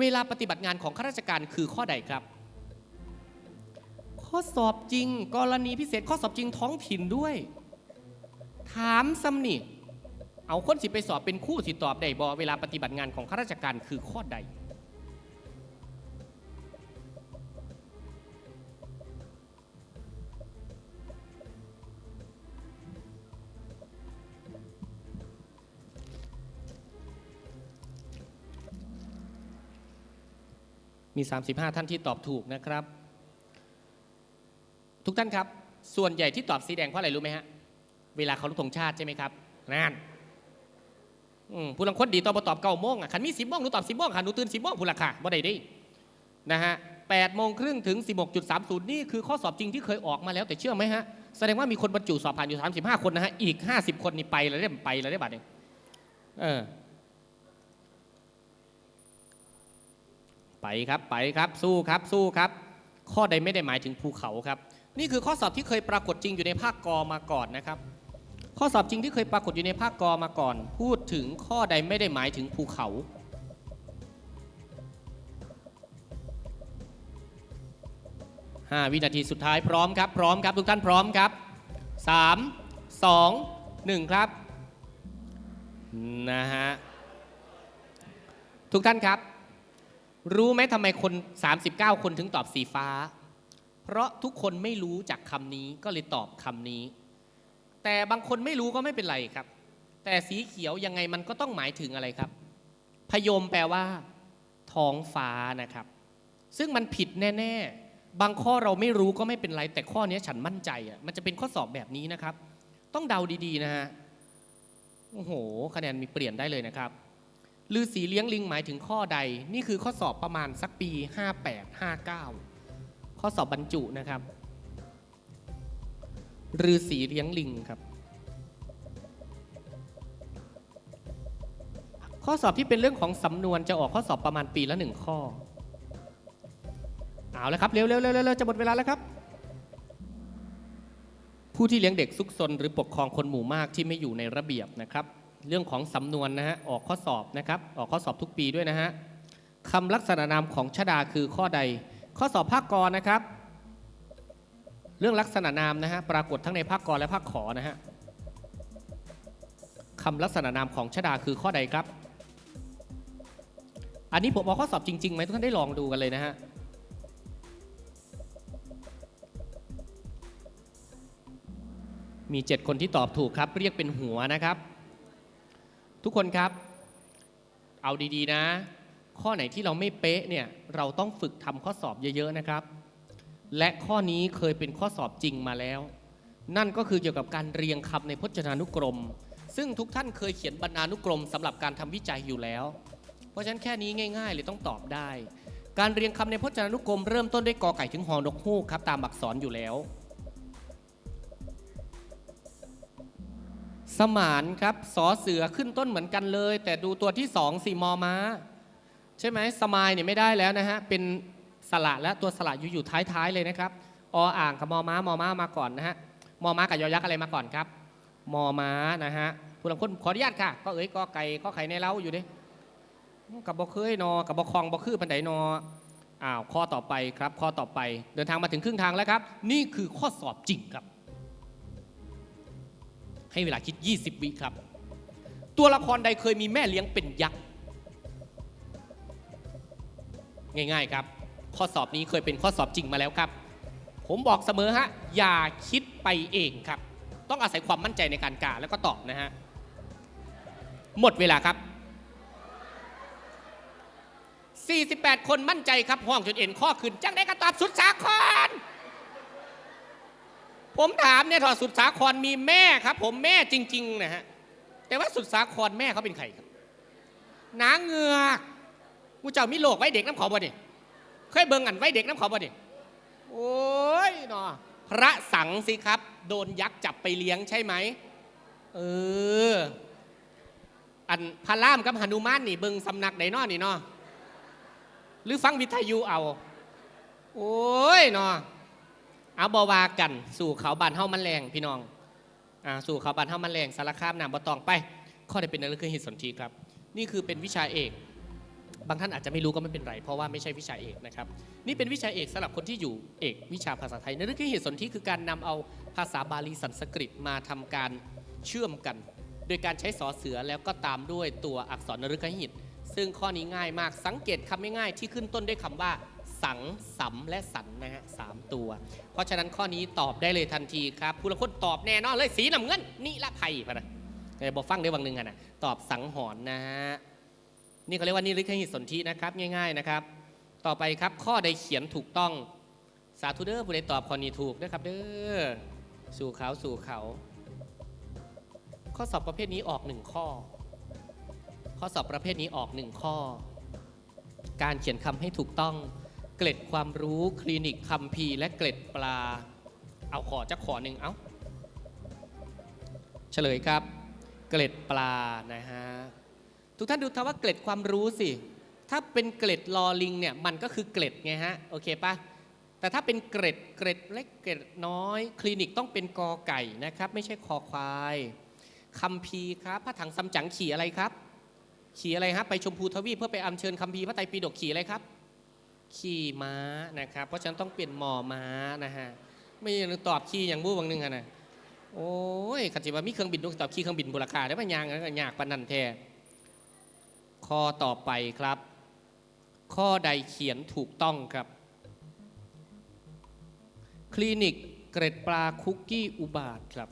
เวลาปฏิบัติงานของข้าราชการคือข้อใดครับ ข้อสอบจริง กรณีพิเศษข้อสอบจริงท้องถิ่นด้วย ถามซ้ำนี่เอาคนสิไปสอบเป็นคู่สิตอบได้บอเวลาปฏิบัติงานของข้าราชการคือข้อใด มี 35 ท่านที่ตอบถูกนะครับ ทุกท่านครับ ส่วนใหญ่ที่ตอบสีแดงเพราะอะไรรู้ไหมฮะ เวลาเขาลุกธงชาติใช่ไหมครับนั่นผู้ลังคนดีตอบบ่ตอบเก้าโมงอะขันมีสิบโมงหนูตอบสิบโมงค่ะหนูตื่นสิบโมงผู้ละค่ะบ่ได้ดินะฮะแปดโมงครึ่งถึง16.30นี่คือข้อสอบจริงที่เคยออกมาแล้วแต่เชื่อไหมฮะ แสดงว่ามีคนบรรจุสอบผ่านอยู่35คนนะฮะ อีก50คนนี่ไปแล้วได้ไปแล้วได้บัตรเองเออ ไปครับไปครับสู้ครับสู้ครับ ข้อใดไม่ได้หมายถึงภูเขาครับ นี่คือข้อสอบที่เคยปรากฏจริงอยู่ในภาคกอมาก่อนนะครับ ข้อสอบจริงที่เคยปรากฏอยู่ในภาคกอมาก่อน พูดถึงข้อใดไม่ได้หมายถึงภูเขาห้าวินาทีสุดท้ายพร้อมครับ พร้อมครับ ทุกท่านพร้อมครับสามสองหนึ่งครับนะฮะทุกท่านครับ รู้ไหมทำไมคน 39 คนถึงตอบสีฟ้า เพราะทุกคนไม่รู้จากคำนี้ก็เลยตอบคำนี้ แต่บางคนไม่รู้ก็ไม่เป็นไรครับ แต่สีเขียวยังไงมันก็ต้องหมายถึงอะไรครับ พยมแปลว่าท้องฟ้านะครับ ซึ่งมันผิดแน่ ๆ บางข้อเราไม่รู้ก็ไม่เป็นไร แต่ข้อนี้ฉันมั่นใจอะมันจะเป็นข้อสอบแบบนี้นะครับ ต้องเดาดีๆนะฮะโอ้โหคะแนนมีเปลี่ยนได้เลยนะครับ ฤาษีเลี้ยงลิงหมายถึงข้อใด นี่คือข้อสอบประมาณสักปี 58 59 ข้อสอบบรรจุนะครับฤาษีเลี้ยงลิงครับ ข้อสอบที่เป็นเรื่องของสำนวนจะออกข้อสอบประมาณปีละหนึ่งข้อ เอาแล้วครับ เร็วๆเร็วๆๆจะหมดเวลาแล้วครับ ผู้ที่เลี้ยงเด็กซุกซนหรือปกครองคนหมู่มากที่ไม่อยู่ในระเบียบนะครับ เรื่องของสำนวนนะฮะออกข้อสอบนะครับ ออกข้อสอบทุกปีด้วยนะฮะคำลักษณะนามของชดาคือข้อใด ข้อสอบภาคกรนะครับ เรื่องลักษณะนามนะฮะปรากฏทั้งในภาคกรและภาคขอนะฮะคำลักษณะนามของชดาคือข้อใดครับ อันนี้ผมเอาข้อสอบจริงๆไหมทุกท่านได้ลองดูกันเลยนะฮะมี 7 คนที่ตอบถูกครับ เรียกเป็นหัวนะครับ ทุกคนครับ เอาดีๆนะ ข้อไหนที่เราไม่เป๊ะเนี่ยเราต้องฝึกทำข้อสอบเยอะๆนะครับ และข้อนี้เคยเป็นข้อสอบจริงมาแล้ว นั่นก็คือเกี่ยวกับการเรียงคำในพจนานุกรม ซึ่งทุกท่านเคยเขียนบรรณานุกรมสำหรับการทำวิจัยอยู่แล้ว เพราะฉะนั้นแค่นี้ง่าย ๆ เลยต้องตอบได้ การเรียงคำในพจนานุกรมเริ่มต้นด้วยกอไก่ถึงหอนกฮูกครับตามอักษรอยู่แล้ว สมานครับสอเสือขึ้นต้นเหมือนกันเลย แต่ดูตัวที่สองสี่มอม้า ใช่ไหมสมายเนี่ยไม่ได้แล้วนะฮะ เป็นสระและตัวสระอยู่อยู่ท้ายๆเลยนะครับออ่างกับมอม้ามอม้ามาก่อนนะฮะมอม้ากับยอยักษ์อะไรมาก่อนครับมอม้านะฮะผู้ลังคนขออนุญาตค่ะ ก็เอ้ยก็ไก่ก็ไข่ในเล้าอยู่ดิกับบอเคยนอกับบอคองบอคือปันไดนออ้าวข้อต่อไปครับ ข้อต่อไปเดินทางมาถึงครึ่งทางแล้วครับ นี่คือข้อสอบจริงครับ ให้เวลาคิด 20 วิครับ ตัวละครใดเคยมีแม่เลี้ยงเป็นยักษ์ ง่ายๆครับ ข้อสอบนี้เคยเป็นข้อสอบจริงมาแล้วครับ ผมบอกเสมอฮะ อย่าคิดไปเองครับ ต้องอาศัยความมั่นใจในการกาแล้วก็ตอบนะฮะ หมดเวลาครับ48 คนมั่นใจครับห้องจนเอ็นข้อขึ้นจังได้ก็ตอบสุดสาคร ผมถามเนี่ยถอดสุดสาครมีแม่ครับ ผมแม่จริง ๆ นะฮะแต่ว่าสุดสาครแม่เขาเป็นใครครับนางเงือกกูเจ้ามีโลกไว้เด็กน้ำขอบ่เนี่ยเคยเบิ่งอันไว้เด็กน้ำขอบ่เนี่ยโอ้ยเนาะพระสังสิครับ โดนยักษ์จับไปเลี้ยงใช่ไหมเอออันพระล่ามกับหนุมานนี่เบิงสำนักไหนนอนี่เนาะหรือฟังวิทยุเอา โอ้ยเนาะ เอาบาวากันสู่เขาบานเฮ้ามันแรงพี่น้องอ่าสู่เขาบานเฮ้ามันแรงสารคามนามบตองไป ข้อใดเป็นนักเรียนเหตุสนทีครับ นี่คือเป็นวิชาเอก บางท่านอาจจะไม่รู้ก็ไม่เป็นไร เพราะว่าไม่ใช่วิชาเอกนะครับ นี่เป็นวิชาเอกสำหรับคนที่อยู่เอกวิชาภาษาไทยนฤกษเหตุสนธิคือการนำเอาภาษาบาลีสันสกฤตมาทำการเชื่อมกัน โดยการใช้สอเสือแล้วก็ตามด้วยตัวอักษรนฤกหิต ซึ่งข้อนี้ง่ายมากสังเกตคำง่ายๆที่ขึ้นต้นด้วยคำว่า สังสัมและสันนะฮะสามตัว เพราะฉะนั้นข้อนี้ตอบได้เลยทันทีครับผู้ละคนตอบแน่นอนเลยสีน้ำเงินนิละภัยพะนะแต่บอกฟังได้บางหนึ่งอะนะตอบสังหรณ์นะฮะนี่เขาเรียกว่านิริกหิตสนธินะครับ ง่าย ๆนะครับ ต่อไปครับข้อใดเขียนถูกต้องสาธุเด้อผู้ใดตอบข้อนี้ถูกนะครับ เด้อสู่เขาสู่เขา ข้อสอบประเภทนี้ออกหนึ่งข้อ ข้อสอบประเภทนี้ออกหนึ่งข้อ การเขียนคำให้ถูกต้อง เกล็ดความรู้คลินิกคัมภีและเกล็ดปลา เอาขอจะขอหนึ่งเอาเฉลยครับ เกล็ดปลานะฮะทุกท่านดูทว่าเกล็ดความรู้สิ ถ้าเป็นเกล็ดลอลิงเนี่ยมันก็คือเกล็ดไงฮะโอเคปะแต่ถ้าเป็นเกร็ดเกร็ดเล็กเกร็ดน้อย คลินิกต้องเป็นกอไก่นะครับ ไม่ใช่คอควายคัมภีครับพระถังซัมจั๋งขี่อะไรครับ ขี่อะไรครับไปชมพูทวีปเพื่อไปอัญเชิญคัมภีพระไตรปิฎกขี่อะไรครับ ขี่ม้านะครับ เพราะฉะนั้นต้องเปลี่ยนหมอม้านะฮะไม่ใช่ตอบขี่อย่างบู้บางนึงอะนะโอ้ยขัดจิว่ามีเครื่องบินต้องตอบขี่เครื่องบินบุราคาได้ไหมยางแล้วก็ยากปนนันแท้ข้อต่อไปครับ ข้อใดเขียนถูกต้องครับ คลินิกเกร็ดปลาคุกกี้อุบาทครับ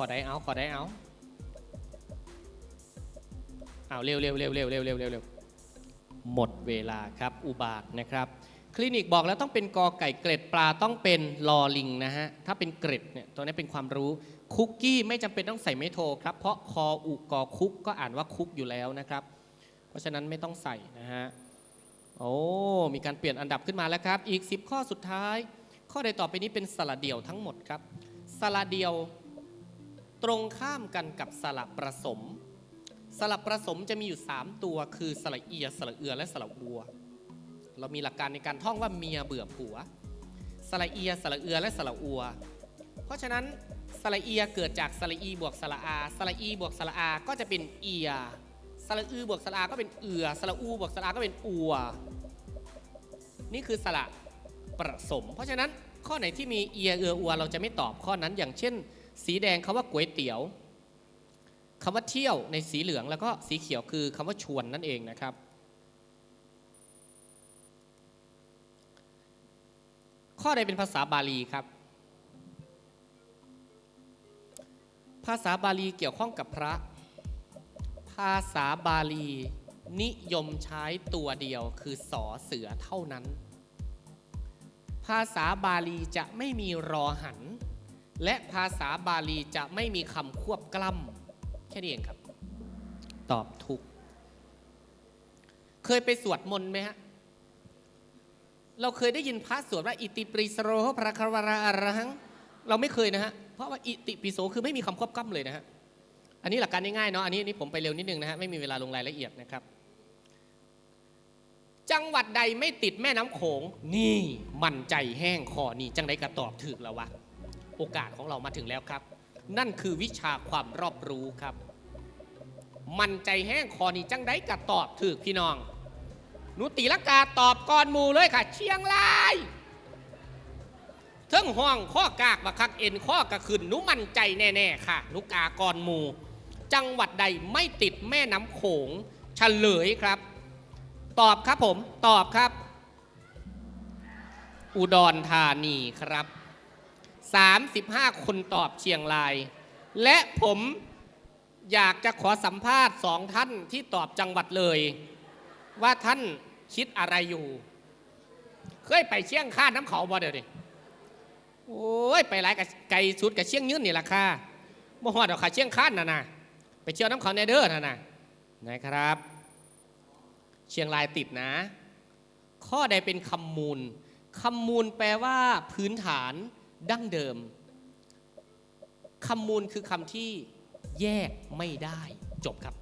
อาขอได้เอาขอได้เอาเอาเร็วเร็วเร็วเร็วเร็วเร็วเร็วเร็วหมดเวลาครับอุบาทนะครับ คลินิกบอกแล้วต้องเป็นกอไก่เกร็ดปลาต้องเป็นลอลิงนะฮะถ้าเป็นเกร็ดเนี่ยตัวนี้เป็นความรู้คุกกี้ไม่จำเป็นต้องใส่ไมโทครับ เพราะคออุกอคุกก็อ่านว่าคุกอยู่แล้วนะครับ เพราะฉะนั้นไม่ต้องใส่นะฮะโอ้มีการเปลี่ยนอันดับขึ้นมาแล้วครับ อีก 10 ข้อสุดท้าย ข้อใดต่อไปนี้เป็นสระเดี่ยวทั้งหมดครับสระเดี่ยว ตรงข้ามกันกับสระประสม สระประสมจะมีอยู่ 3 ตัวคือสระเอีย สระเอือ และสระวัว เรามีหลักการในการท่องว่าเมียเบื่อผัว สระเอีย สระเอือ และสระอัว เพราะฉะนั้นสระเอียเกิดจากสระอีบวกสระอา สระอีบวกสระอาก็จะเป็นเอีย สระอือบวกสระอาก็เป็นเอือ สระอูบวกสระอาก็เป็นอัว นี่คือสระประสม เพราะฉะนั้นข้อไหนที่มีเอียเอืออัวเราจะไม่ตอบข้อนั้นอย่างเช่น สีแดงคาว่าก๋วยเตี๋ยวคำว่าเที่ยวในสีเหลืองแล้วก็สีเขียวคือคำว่าชวนนั่นเองนะครับ ข้อใดเป็นภาษาบาลีครับ ภาษาบาลีเกี่ยวข้องกับพระ ภาษาบาลีนิยมใช้ตัวเดียวคือสอเสือเท่านั้น ภาษาบาลีจะไม่มีรอหัน และภาษาบาลีจะไม่มีคำควบกล้ำแค่นี้เองครับ ตอบถูก เคยไปสวดมนต์ไหมฮะ เราเคยได้ยินพระสวดว่า อิติปริสโรพระคาวราอรัง เราไม่เคยนะฮะ เพราะว่าอิติปิโสคือไม่มีคำควบกล้ำเลยนะฮะ อันนี้หลักการง่ายๆเนาะ อันนี้อันนี้ผมไปเร็วนิดนึงนะฮะ ไม่มีเวลาลงรายละเอียดนะครับ จังหวัดใดไม่ติดแม่น้ำโขง นี่มันใจแห้งคอนี่จังไดกระตอบถึกแล้ววะ โอกาสของเรามาถึงแล้วครับ นั่นคือวิชาความรอบรู้ครับ มันใจแห้งคอนี่จังได้กระตอบถึกพี่น้องหนุตีละกาตอบก่อนหมูเลยค่ะ เชียงรายเทิงห้องข้อกากบักคักเอ็นข้อกระขึ้นหนุมั่นใจแน่ๆค่ะหนุกากรหมู จังหวัดใดไม่ติดแม่น้ำโขงเฉลยครับ ตอบครับผมตอบครับ อุดรธานีครับ 35 คนตอบเชียงราย และผมอยากจะขอสัมภาษณ์สองท่านที่ตอบจังหวัดเลย ว่าท่านคิดอะไรอยู่ เคยไปเชียงข้าน้ำเขาบ่เดี๋ยวนี้โอ้ยไปหลายกับไก่สุดกับเชียงยืนนี่ราคาบ่ฮอดดอกขาเชียงข้านน่ะนะไปเที่ยวน้ำเขาในเด้อน่ะนะนะครับ เชียงรายติดนะ ข้อใดเป็นคำมูลคำมูลแปลว่าพื้นฐาน ดั้งเดิมคำมูลคือคำที่แยกไม่ได้จบครับ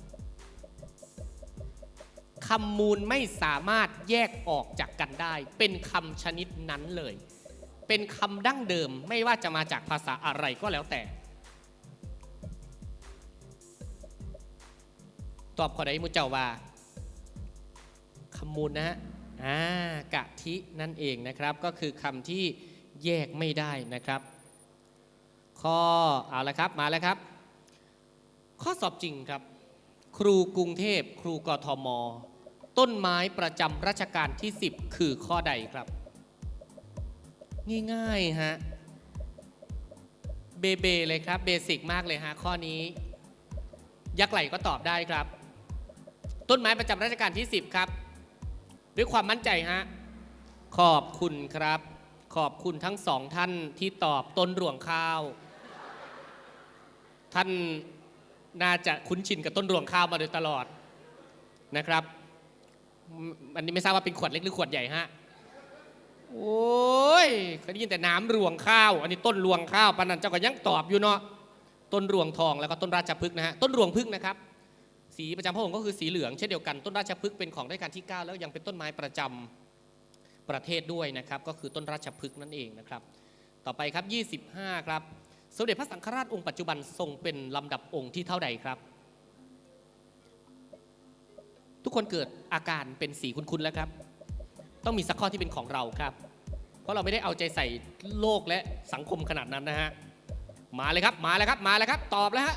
คำมูลไม่สามารถแยกออกจากกันได้ เป็นคำชนิดนั้นเลย เป็นคำดั้งเดิมไม่ว่าจะมาจากภาษาอะไรก็แล้วแต่ ตอบขอได้มุเจ้าว่าคำมูลนะฮะอ่ากะทินั่นเองนะครับ ก็คือคำที่ แยกไม่ได้นะครับ ข้อเอาละครับมาแล้วครับ ข้อสอบจริงครับ ครูกรุงเทพครูกทม ต้นไม้ประจำรัชกาลที่ 10 คือข้อใดครับ ง่ายๆฮะเบเบเลยครับเบสิกมากเลยฮะข้อนี้ ยักษ์ไหลก็ตอบได้ครับ ต้นไม้ประจำรัชกาลที่ 10 ครับ ด้วยความมั่นใจฮะขอบคุณครับ ขอบคุณทั้งสองท่านที่ตอบต้นรวงข้าว ท่านน่าจะคุ้นชินกับต้นรวงข้าวมาโดยตลอดนะครับอันนี้ไม่ทราบว่าเป็นขวดเล็กหรือขวดใหญ่ฮะโอ้ยเคยได้ยินแต่น้ำรวงข้าว อันนี้ต้นรวงข้าวปานันเจ้าก็ยังตอบอยู่เนาะต้นรวงทองแล้วก็ต้นราชพฤกษ์นะฮะต้นรวงพึ่งนะครับ สีประจำพระองค์ก็คือสีเหลืองเช่นเดียวกันต้นราชพฤกษ์เป็นของรัชกาลที่ 9 แล้วยังเป็นต้นไม้ประจำ ประเทศด้วยนะครับ ก็คือต้นราชพฤกษ์นั่นเองนะครับ ต่อไปครับ 25 ครับ สมเด็จพระสังฆราชองค์ปัจจุบันทรงเป็นลำดับองค์ที่เท่าใดครับ ทุกคนเกิดอาการเป็นสีคุ้นๆแล้วครับ ต้องมีสักข้อที่เป็นของเราครับ เพราะเราไม่ได้เอาใจใส่โลกและสังคมขนาดนั้นนะฮะมาเลยครับมาเลยครับมาเลยครับตอบแล้วฮะ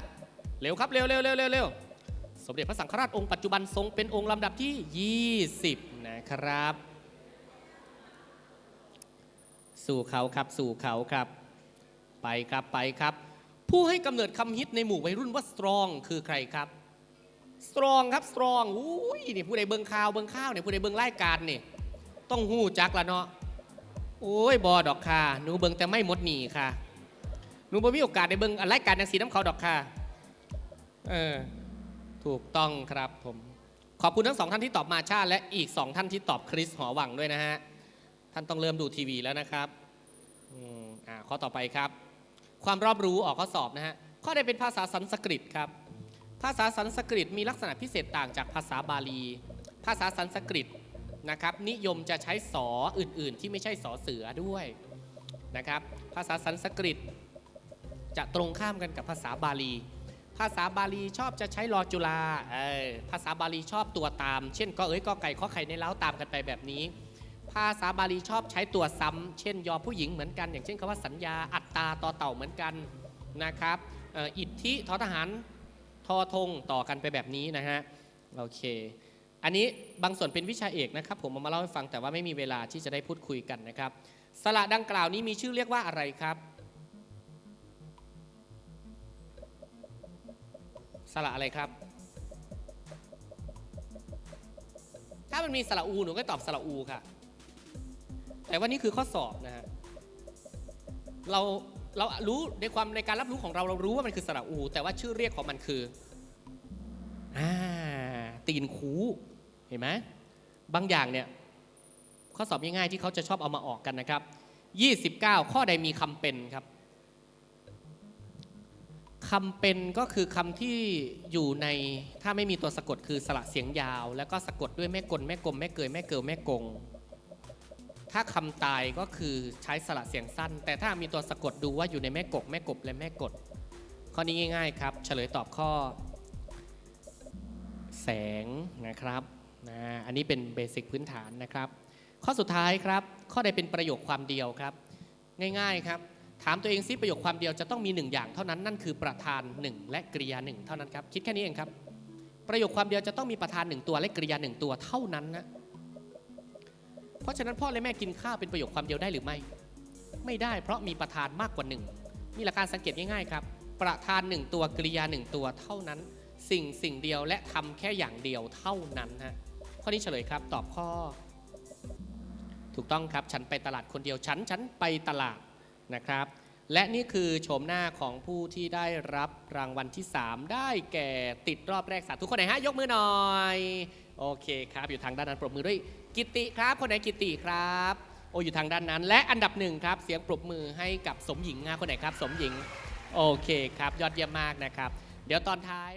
เร็วครับเร็วเร็วเร็วเร็วเร็วสมเด็จพระสังฆราชองค์ปัจจุบันทรงเป็นองค์ลำดับที่ 20 นะครับ สู่เขาครับสู่เขาครับ ไปครับไปครับ ผู้ให้กำเนิดคำฮิตในหมู่วัยรุ่นว่า strong คือใครครับ strong ครับ strong อุ้ยนี่ผู้ใดเบิงข่าวเบิงข้าวเนี่ยผู้ใดเบิงรายการนี่ต้องหู้จักละเนาะโอ้ยบอดอกค่ะหนูเบิงแต่ไม่หมดหนีค่ะหนูบ่มีโอกาสได้เบิงรายการอย่างสีน้ำเขาดอกค่ะเออถูกต้องครับผม ขอบคุณทั้งสองท่านที่ตอบมาชาและอีกสองท่านที่ตอบคริสหอวังด้วยนะฮะ ท่านต้องเริ่มดูทีวีแล้วนะครับอ่าข้อต่อไปครับ ความรอบรู้ออกข้อสอบนะฮะข้อใดเป็นภาษาสันสกฤตครับ ภาษาสันสกฤตมีลักษณะพิเศษต่างจากภาษาบาลี ภาษาสันสกฤตนะครับนิยมจะใช้สออื่น ๆ ที่ไม่ใช่สอเสือด้วยนะครับภาษาสันสกฤต จะตรงข้ามกันกับภาษาบาลี ภาษาบาลีชอบจะใช้รอจุลาภาษาบาลีชอบตัวตาม เช่นก็เอ้ยก็ไก่ข้อไข่ในเล้าตามกันไปแบบนี้ ภาษาบาลีชอบใช้ตัวซ้ำเช่น ยอผู้หญิงเหมือนกัน อย่างเช่นคำว่าสัญญาอัตตาต่อเต่าเหมือนกันนะครับอิทธิทอทหารทอทงต่อกันไปแบบนี้นะฮะโอเค อันนี้บางส่วนเป็นวิชาเอกนะครับ ผมมาเล่าให้ฟังแต่ว่าไม่มีเวลาที่จะได้พูดคุยกันนะครับ สระดังกล่าวนี้มีชื่อเรียกว่าอะไรครับ สระอะไรครับ ถ้ามันมีสระอูหนูก็ตอบสระอูค่ะ แต่ว่านี่คือข้อสอบนะฮะเราเรารู้ในความในการรับรู้ของเราเรารู้ว่ามันคือสระอู แต่ว่าชื่อเรียกของมันคืออ่าตีนคูเห็นไหมบางอย่างเนี่ยข้อสอบง่ายๆที่เขาจะชอบเอามาออกกันนะครับ 29 ข้อใดมีคำเป็นครับคำเป็นก็คือคำที่อยู่ในถ้าไม่มีตัวสะกดคือสระเสียงยาว แล้วก็สะกดด้วยแม่กลแม่กลมแม่เกยแม่เกิลแม่กง ถ้าคำตายก็คือใช้สระเสียงสั้น แต่ถ้ามีตัวสะกดดูว่าอยู่ในแม่กบแม่กบและแม่กด ข้อนี้ง่าย ๆ ครับ เฉลยตอบข้อ แสงนะครับนะอันนี้เป็นเบสิกพื้นฐานนะครับ ข้อสุดท้ายครับ ข้อใดเป็นประโยคความเดียวครับ ง่ายๆครับ ถามตัวเองซิประโยคความเดียวจะต้องมีหนึ่งอย่างเท่านั้นนั่นคือประธานหนึ่งและกริยาหนึ่งเท่านั้นครับคิดแค่นี้เองครับ ประโยคความเดียวจะต้องมีประธานหนึ่งตัวและกริยาหนึ่งตัวเท่านั้นนะ เพราะฉะนั้นพ่อและแม่กินข้าวเป็นประโยคความเดียวได้หรือไม่ ไม่ได้เพราะมีประธานมากกว่าหนึ่งนี่หลักการสังเกตง่ายๆครับ ประธานหนึ่งตัวกริยาหนึ่งตัวเท่านั้น สิ่งสิ่งเดียวและทำแค่อย่างเดียวเท่านั้นฮะข้อนี้เฉลยครับ ตอบข้อ ถูกต้องครับฉันไปตลาดคนเดียวฉันฉันไปตลาดนะครับ และนี่คือโฉมหน้าของผู้ที่ได้รับรางวัลที่ 3 ได้แก่ติดรอบแรกสามทุกคนไหนฮะยกมือหน่อย โอเคครับ อยู่ทางด้านนั้นปรบมือด้วย กิตติครับคนไหนกิตติครับโออยู่ทางด้านนั้น และอันดับหนึ่งครับเสียงปรบมือให้กับสมหญิงฮะคนไหนครับ สมหญิงโอเคครับยอดเยี่ยมมากนะครับ เดี๋ยวตอนท้าย